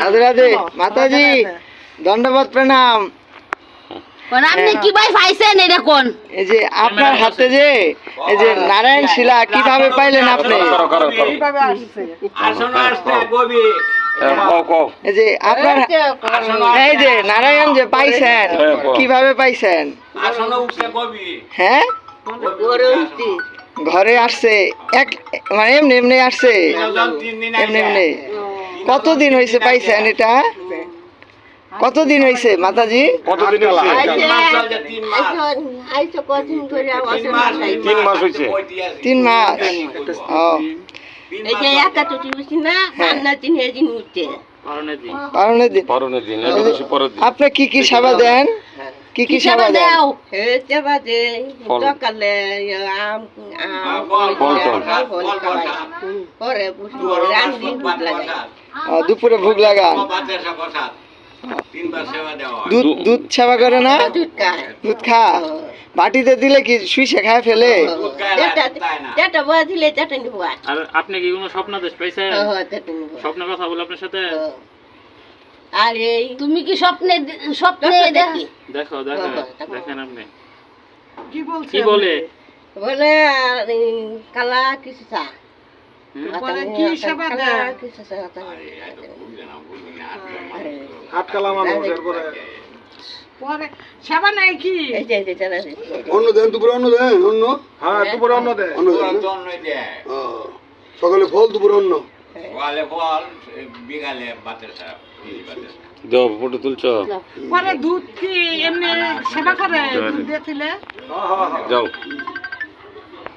রাধে রাধে মাতাজি দণ্ডবত প্রণাম। আপনি কি ভাই পাইছেন এটা কোন এই যে আপনার হাতে যে এই যে নারায়ণ শিলা কীভাবে পাইলেন আপনি? আসন আসতে গবি। এই যে আপনার এই যে নারায়ণ যে পাইছেন কীভাবে পাইছেন? হ্যাঁ? ঘরে আসছে এক মানে এমনি এমনি আসছে। এমনি এমনি। কতদিন হয়েছে পাইছেন এটা কতদিন হয়েছে মাতাজি? কতদিন তিন মাস। চলছে তিন মাস তিন মাস তিন হয়েছে। তিন মাস। ও। পালনের কি বেশি পরের দিন? কি কি সেবা দাও ফল। পরে ও, দুপুরে ভোগ লাগান। হয়। দুধ দুধ সেবা করে না? দুধ খা বাটিতে দিলে কি শুইছে খায় ফেলে? দুধ লাগে, না? আর আপনি কি কোনো স্বপ্ন দেশ পাইছেন? স্বপ্নের কথা বলে আপনার সাথে? আরে তুমি কি স্বপ্নে স্বপ্নে দেখ দেখো। দেখো? দেখেন আপনি। কি বলছে কি বলে? বলে কালা কিছু চা এই এই অন্য দেন দুপুরে অন্য দেন অন্য হ্যাঁ দুপুরে অন্য দেন। সকালে ফল দুপুরে অন্য ফটো তুলছ পরে দুধ কি এমনি সেবা করে দুধ দিয়েছিলে যাও